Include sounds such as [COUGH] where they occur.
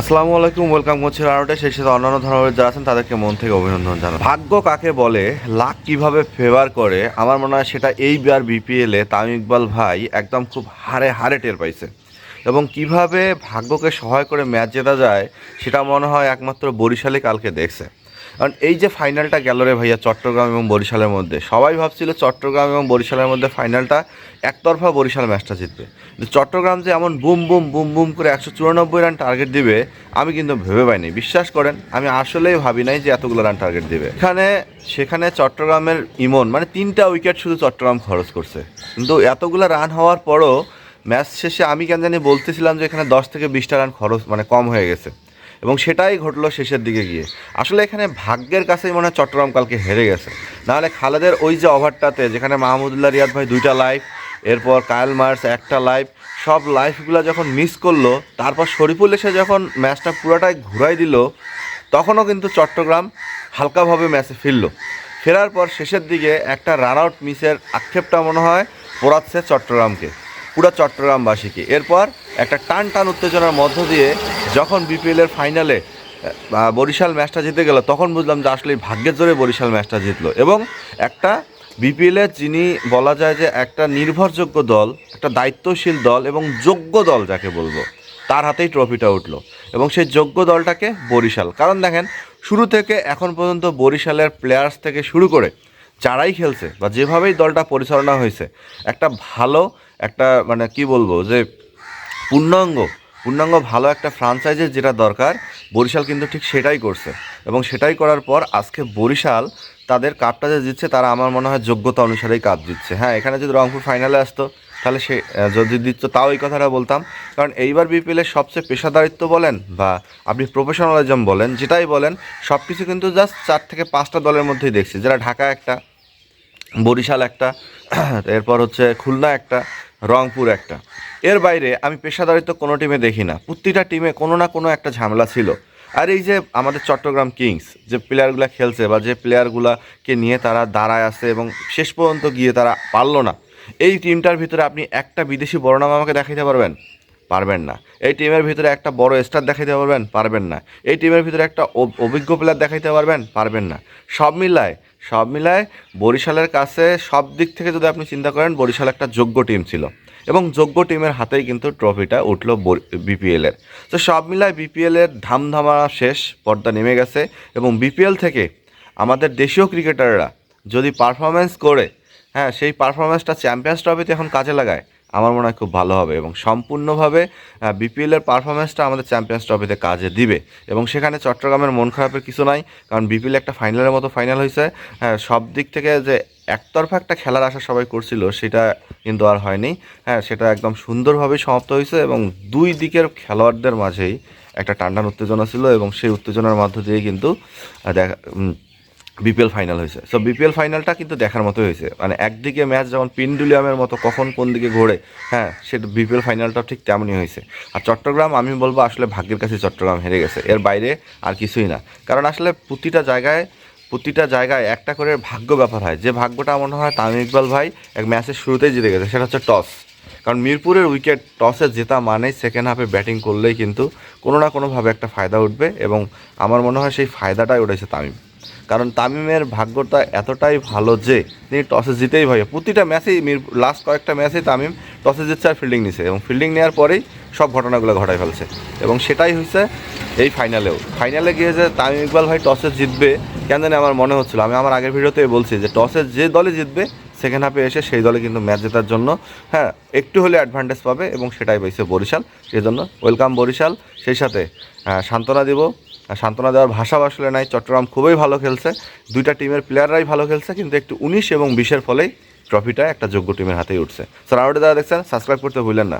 আসসালামু আলাইকুম ওয়েলকাম করছি আরোটা সেই সাথে অন্যান্য ধরনের যারা আছেন, তাদেরকে মন থেকে অভিনন্দন জানাই। ভাগ্য কাকে বলে লাক কীভাবে ফেভার করে, আমার মনে হয় সেটা এই এইবার বিপিএলে তামিম ইকবাল ভাই একদম খুব হারে হারে টের পাইছে। এবং কীভাবে ভাগ্যকে সহায় করে ম্যাচ জেতা যায়, সেটা মনে হয় একমাত্র বরিশালে কালকে দেখছে। কারণ এই যে ফাইনালটা গেল রে ভাইয়া চট্টগ্রাম এবং বরিশালের মধ্যে, সবাই ভাবছিল চট্টগ্রাম এবং বরিশালের মধ্যে ফাইনালটা একতরফা বরিশাল ম্যাচটা জিতবে। চট্টগ্রাম যে এমন বুম বুম বুম বুম করে একশো চুরানব্বই রান টার্গেট দিবে, আমি কিন্তু ভেবে পাইনি। বিশ্বাস করেন, আমি আসলেই ভাবি নাই যে এতগুলো রান টার্গেট দিবে। এখানে, সেখানে চট্টগ্রামের ইমন মানে তিনটা উইকেট শুধু চট্টগ্রাম খরচ করছে। কিন্তু এতগুলো রান হওয়ার পরও ম্যাচ শেষে আমি কেন জানি বলতেছিলাম যে এখানে দশ থেকে বিশটা রান খরচ মানে কম হয়ে গেছে। এবং সেটাই ঘটলো শেষের দিকে গিয়ে। আসলে এখানে ভাগ্যের কাছেই মনে হয় চট্টগ্রাম কালকে হেরে গেছে। নাহলে খালেদের ওই যে ওভারটাতে যেখানে মাহমুদুল্লাহ রিয়াদ ভাই দুইটা লাইভ এরপর কায়েল মার্স একটা লাইভ সব লাইফগুলো যখন মিস করল, তারপর শরীফুল এসে যখন ম্যাচটা পুরোটাই ঘুরাই দিল, তখনও কিন্তু চট্টগ্রাম হালকাভাবে ম্যাচে ফিরল। ফেরার পর শেষের দিকে একটা রান আউট মিসের আক্ষেপটা মনে হয় পোড়াচ্ছে চট্টগ্রামকে। পুরো চট্টগ্রামবাসীকে। এরপর একটা টান টান উত্তেজনার মধ্য দিয়ে যখন বিপিএলের ফাইনালে বরিশাল ম্যাচটা জিতে গেল, তখন বুঝলাম যে আসলে ভাগ্যের জোরে বরিশাল ম্যাচটা জিতলো। এবং একটা বিপিএলের যিনি বলা যায় যে একটা নির্ভরযোগ্য দল, একটা দায়িত্বশীল দল এবং যোগ্য দল যাকে বলব, তার হাতেই ট্রফিটা উঠল। এবং সেই যোগ্য দলটাকে বরিশাল। কারণ দেখেন, শুরু থেকে এখন পর্যন্ত বরিশালের প্লেয়ার্স থেকে শুরু করে যারাই খেলছে বা যেভাবেই দলটা পরিচালনা হয়েছে, একটা ভালো একটা মানে কি বলব যে পূর্ণাঙ্গ পূর্ণাঙ্গ ভালো একটা ফ্রাঞ্চাইজের যেটা দরকার, বরিশাল কিন্তু ঠিক সেটাই করছে। এবং সেটাই করার পর আজকে বরিশাল তাদের কাপটা যে জিতছে, তারা আমার মনে হয় যোগ্যতা অনুসারেই কাপ জিতছে। হ্যাঁ এখানে যদি রংপুর ফাইনালে আসতো, তাহলে সে যদি দিত তাও এই কথাটা বলতাম। কারণ এইবার বিপিএলের সবচেয়ে পেশাদারিত্ব বলেন বা আপনি প্রফেশনালিজম বলেন, যেটাই বলেন সব কিছু কিন্তু জাস্ট চার থেকে পাঁচটা দলের মধ্যেই দেখছি। যারা ঢাকা একটা, বরিশাল একটা, [CLEARS THROAT] এরপর হচ্ছে খুলনা একটা রংপুর একটা। এর বাইরে আমি পেশাদারিত্ব কোনো টিমে দেখি না। প্রতিটা টিমে কোনো না কোনো একটা ঝামেলা ছিল। আর এই যে আমাদের চট্টগ্রাম কিংস, যে প্লেয়ারগুলো খেলছে বা যে প্লেয়ারগুলোকে নিয়ে তারা দাঁড়ায় আছে এবং শেষ পর্যন্ত গিয়ে তারা পারল না, এই টিমটার ভিতরে আপনি একটা বিদেশি বড় নাম আমাকে দেখাইতে পারবেন? পারবেন না। এই টিমের ভিতরে একটা বড় স্টার দেখাইতে পারবেন? পারবেন না। এই টিমের ভিতরে একটা অভিজ্ঞ প্লেয়ার দেখাইতে পারবেন? পারবেন না। সব মিলায় সব মিলায় বরিশালের কাছে সব দিক থেকে যদি আপনি চিন্তা করেন, বরিশাল একটা যোগ্য টিম ছিল। এবং যোগ্য টিমের হাতেই কিন্তু ট্রফিটা উঠল বিপিএলের তো সব মিলায় বিপিএলের ধামধামা শেষ, পর্দা নেমে গেছে এবং বিপিএল থেকে আমাদের দেশীয় ক্রিকেটাররা যদি পারফরমেন্স করে হ্যাঁ সেই পারফরমেন্সটা চ্যাম্পিয়ন্স ট্রফিতে এখন কাজে লাগায় আমার মনে হয় খুব ভালো হবে এবং সম্পূর্ণভাবে বিপিএলের পারফরমেন্সটা আমাদের চ্যাম্পিয়ন্স ট্রফিতে কাজে দিবে। এবং সেখানে চট্টগ্রামের মন খারাপের কিছু নাই, কারণ বিপিএল একটা ফাইনালের মতো ফাইনাল হয়েছে। হ্যাঁ সব দিক থেকে যে একতরফা একটা খেলার আশা সবাই করছিল, সেটা কিন্তু আর হয়নি। হ্যাঁ সেটা একদম সুন্দরভাবে সমাপ্ত হয়েছে এবং দুই দিকের খেলোয়াড়দের মাঝেই একটা টান্ডান উত্তেজনা ছিল এবং সেই উত্তেজনার মধ্য দিয়ে কিন্তু দেখা বিপিএল ফাইনাল হয়েছে। সো বিপিএল ফাইনালটা কিন্তু দেখার মতো হয়েছে। মানে একদিকে ম্যাচ যেমন পিন্ডুলিয়ামের মতো কখন কোন দিকে ঘোরে হ্যাঁ সেটা বিপিএল ফাইনালটাও ঠিক তেমনই হয়েছে। আর চট্টগ্রাম, আমি বলব আসলে ভাগ্যের কাছে চট্টগ্রাম হেরে গেছে। এর বাইরে আর কিছুই না। কারণ আসলে প্রতিটা জায়গায় প্রতিটা জায়গায় একটা করে ভাগ্য ব্যাপার হয়। যে ভাগ্যটা মনে হয় তামিম ইকবাল ভাই এক ম্যাচের শুরুতেই জিতে গেছে, সেটা হচ্ছে টস কারণ মিরপুরের উইকেট টসে জেতা মানেই সেকেন্ড হাফে ব্যাটিং করলেই কিন্তু কোনো না কোনোভাবে একটা ফায়দা উঠবে এবং আমার মনে হয় সেই ফায়দাটাই উঠেছে তামিম। কারণ তামিমের ভাগ্যটা এতটাই ভালো যে তিনি টসে জিতেই ভাই, প্রতিটা ম্যাচেই মির লাস্ট কয়েকটা ম্যাচেই তামিম টসে জিতছে আর ফিল্ডিং নিছে এবং ফিল্ডিং নেওয়ার পরেই সব ঘটনাগুলো ঘটাই ফেলছে। এবং সেটাই হয়েছে এই ফাইনালেও ফাইনালে গিয়ে যে তামিম ইকবাল ভাই টসে জিতবে, কেন জানি আমার মনে হচ্ছিল। আমি আমার আগের ভিডিওতে বলছি যে টসে যে দলে জিতবে সেকেন্ড হাফে এসে সেই দলে কিন্তু ম্যাচ জেতার জন্য হ্যাঁ একটু হলে অ্যাডভান্টেজ পাবে এবং সেটাই পাইছে বরিশাল। সেই জন্য ওয়েলকাম বরিশাল। সেই সাথে সান্ত্বনা দিব। সান্ত্বনা দেওয়ার ভাষা আসলে নাই। চট্টগ্রাম খুবই ভালো খেলছে। দুইটা টিমের প্লেয়াররাই ভালো খেলছে, কিন্তু একটু উনিশ এবং বিশের ফলেই ট্রফিটা একটা যোগ্য টিমের হাতেই উঠছে। স্যার আরও দাদা দেখছেন সাবস্ক্রাইব করতে ভুলেন না।